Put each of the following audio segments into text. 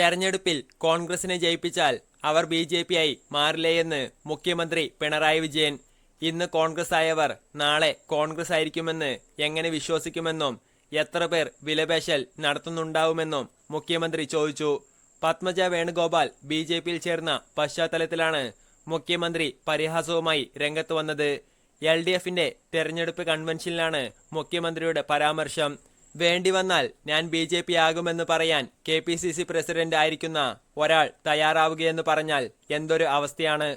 തെരഞ്ഞെടുപ്പിൽ കോൺഗ്രസിനെ ജയിപ്പിച്ചാൽ അവർ ബി ജെ പി ആയി മാറില്ലേയെന്ന് മുഖ്യമന്ത്രി പിണറായി വിജയൻ. ഇന്ന് കോൺഗ്രസ് ആയവർ നാളെ കോൺഗ്രസ് ആയിരിക്കുമെന്ന് എങ്ങനെ വിശ്വസിക്കുമെന്നും എത്ര പേർ വിലപേശൽ നടത്തുന്നുണ്ടാവുമെന്നും മുഖ്യമന്ത്രി ചോദിച്ചു. പത്മജ വേണുഗോപാൽ ബി ജെ പിയിൽ ചേർന്ന പശ്ചാത്തലത്തിലാണ് മുഖ്യമന്ത്രി പരിഹാസവുമായി രംഗത്ത് വന്നത്. എൽ ഡി എഫിന്റെ തെരഞ്ഞെടുപ്പ് കൺവെൻഷനിലാണ് മുഖ്യമന്ത്രിയുടെ പരാമർശം. വേണ്ടി വന്നാൽ ഞാൻ ബി ജെ പി ആകുമെന്ന് പറയാൻ K P C C president ആയിരിക്കുന്ന ഒരാൾ തയ്യാറാവുകയെന്ന് പറഞ്ഞാൽ എന്തൊരു അവസ്ഥയാണ്?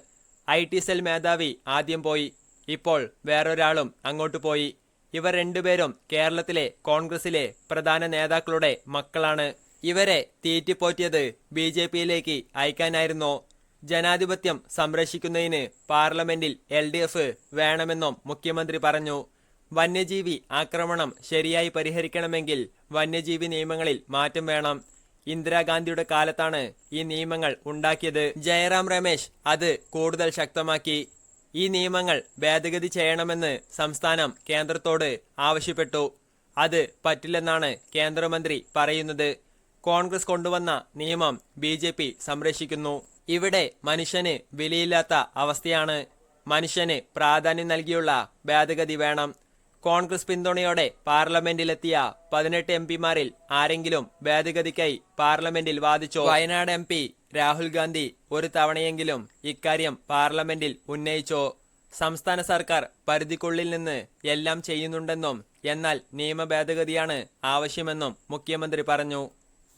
ഐ ടി സെൽ മേധാവി ആദ്യം പോയി ഇപ്പോൾ വേറൊരാളും അങ്ങോട്ട് പോയി. ഇവർ രണ്ടുപേരും കേരളത്തിലെ കോൺഗ്രസിലെ പ്രധാന നേതാക്കളുടെ മക്കളാണ്. ഇവരെ തീറ്റിപ്പോറ്റിയത് ബി ജെ പിയിലേക്ക് അയക്കാനായിരുന്നോ. ജനാധിപത്യം സംരക്ഷിക്കുന്നതിന് പാർലമെന്റിൽ എൽ ഡി എഫ് വേണമെന്നും മുഖ്യമന്ത്രി പറഞ്ഞു. വന്യജീവി ആക്രമണം ശരിയായി പരിഹരിക്കണമെങ്കിൽ വന്യജീവി നിയമങ്ങളിൽ മാറ്റം വേണം. ഇന്ദിരാഗാന്ധിയുടെ കാലത്താണ് ഈ നിയമങ്ങൾ ഉണ്ടാക്കിയത്. ജയറാം രമേശ് അത് കൂടുതൽ ശക്തമാക്കി. ഈ നിയമങ്ങൾ ഭേദഗതി ചെയ്യണമെന്ന് സംസ്ഥാനം കേന്ദ്രത്തോട് ആവശ്യപ്പെട്ടു. അത് പറ്റില്ലെന്നാണ് കേന്ദ്രമന്ത്രി പറയുന്നത്. കോൺഗ്രസ് കൊണ്ടുവന്ന നിയമം ബി ജെ പി സംരക്ഷിക്കുന്നു. ഇവിടെ മനുഷ്യന് വിലയില്ലാത്ത അവസ്ഥയാണ്. മനുഷ്യന് പ്രാധാന്യം നൽകിയുള്ള ഭേദഗതി വേണം. കോൺഗ്രസ് പിന്തുണയോടെ പാർലമെന്റിലെത്തിയ പതിനെട്ട് എം പിമാരിൽ ആരെങ്കിലും ഭേദഗതിക്കായി പാർലമെന്റിൽ വാദിച്ചോ? വയനാട് എം പി രാഹുൽ ഗാന്ധി ഒരു തവണയെങ്കിലും ഇക്കാര്യം പാർലമെന്റിൽ ഉന്നയിച്ചോ? സംസ്ഥാന സർക്കാർ പരിധിക്കുള്ളിൽ നിന്ന് എല്ലാം ചെയ്യുന്നുണ്ടെന്നും എന്നാൽ നിയമ ഭേദഗതിയാണ് ആവശ്യമെന്നും മുഖ്യമന്ത്രി പറഞ്ഞു.